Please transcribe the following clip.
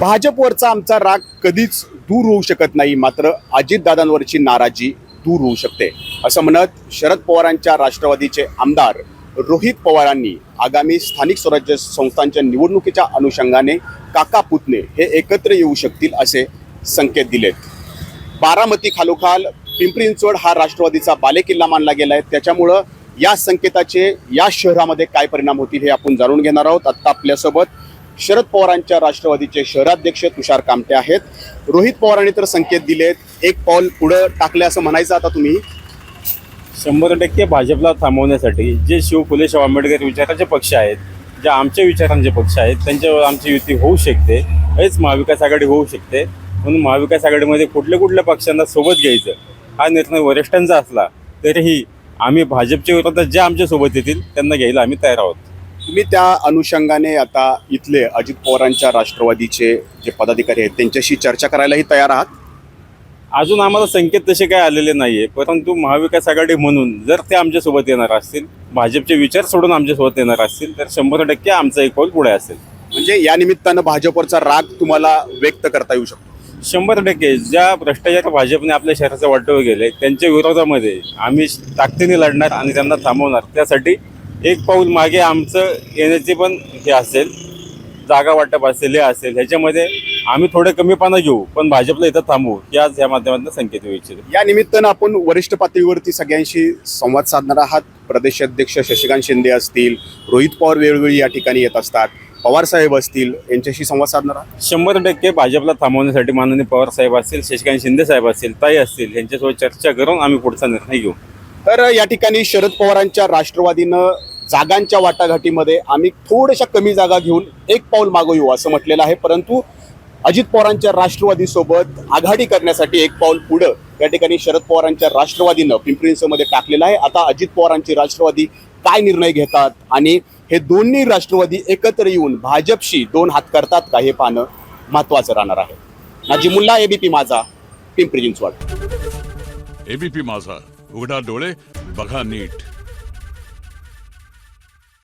भाजपवरचा आमचा राग कधीच दूर होऊ शकत नाही मात्र अजितदादांवरची नाराजी दूर होऊ शकते. असं म्हणत शरद पवारांच्या राष्ट्रवादीचे आमदार रोहित पवारांनी आगामी स्थानिक स्वराज्य संस्थांच्या निवडणुकीच्या अनुषंगाने काका पुतणे हे एकत्र येऊ शकतील असे संकेत दिलेत. बारामती खालोखाल पिंपरी चिंचवड हा राष्ट्रवादीचा बालेकिल्ला मानला गेला आहे. त्याच्यामुळं या संकेताचे या शहरामध्ये काय परिणाम होतील हे आपण जाणून घेणार आहोत. आत्ता आपल्यासोबत शरद पवारांच्या राष्ट्रवादीचे शहराध्यक्ष तुषार कामटे आहेत. रोहित पवारांनी तर संकेत दिलेत एक पाऊल पुढं टाकले असं म्हणायचं आता तुम्ही. शंभर टक्के भाजपला थांबवण्यासाठी जे शिव फुले शाहू आंबेडकर विचाराचे पक्ष आहेत जे आमच्या विचारांचे पक्ष आहेत त्यांच्यावर आमची युती होऊ शकते. हेच महाविकास आघाडी होऊ शकते. म्हणून महाविकास आघाडीमध्ये कुठल्या कुठल्या पक्षांना सोबत घ्यायचं हा निर्णय वरिष्ठांचा असला तरीही आम्ही भाजपच्या विरोधात जे आमच्यासोबत येतील त्यांना घ्यायला आम्ही तयार आहोत. तुम्ही त्या अनुषंगाने आता इथले अजित पवारांच्या राष्ट्रवादीचे जे पदाधिकारी आहेत त्यांच्याशी चर्चा करायलाही तयार आहात? अजून आम्हाला संकेत तसे काय आलेले नाहीये परंतु महाविकास आघाडी म्हणून जर ते आमच्यासोबत येणार असतील भाजपचे विचार सोडून आमच्यासोबत येणार असतील तर शंभर टक्के आमचा एक पाऊल पुढे असेल. म्हणजे या निमित्तानं भाजपवरचा राग तुम्हाला व्यक्त करता येऊ शकतो. शंभर टक्के ज्या भ्रष्टाचार भाजपने आपल्या शहराचं वाटव गेले त्यांच्या विरोधामध्ये आम्ही ताकदीने लढणार आणि त्यांना थांबवणार त्यासाठी एक पाऊल मागे आमचं येण्याचे पण हे असेल जागा वाटप असेल हे असेल ह्याच्यामध्ये आम्ही थोडे कमीपणा घेऊ पण भाजपला इथं थांबवू ही आज या माध्यमातून संकेत देऊ इच्छितो. या निमित्तानं आपण वरिष्ठ पातळीवरती सगळ्यांशी संवाद साधणार आहात. प्रदेश अध्यक्ष शशिकांत शिंदे असतील रोहित पवार वेळोवेळी या ठिकाणी येत असतात पवार साहेब असतील यांच्याशी संवाद साधणार आहात. शंभर टक्के भाजपला थांबवण्यासाठी माननीय पवार साहेब असतील शशिकांत शिंदे साहेब असतील ताई असतील यांच्यासोबत चर्चा करून आम्ही पुढचा निर्णय घेऊ. तर या ठिकाणी शरद पवारांच्या राष्ट्रवादीनं जागांच्या वाटाघाटीमध्ये आम्ही थोड्याशा कमी जागा घेऊन एक पाऊल मागं येऊ असं म्हटलेलं आहे. परंतु अजित पवारांच्या राष्ट्रवादीसोबत आघाडी करण्यासाठी एक पाऊल पुढं या ठिकाणी शरद पवारांच्या राष्ट्रवादीनं पिंपरी टाकलेलं आहे. आता अजित पवारांची राष्ट्रवादी काय निर्णय घेतात आणि हे दोन्ही राष्ट्रवादी एकत्र येऊन भाजपशी दोन हात करतात का हे पाहणं महत्वाचं राहणार आहे. नाजिमुल्ला एबीपी माझा पिंपरी चिंचवड. एबीपी माझा. उघडा डोळे बघा नीट.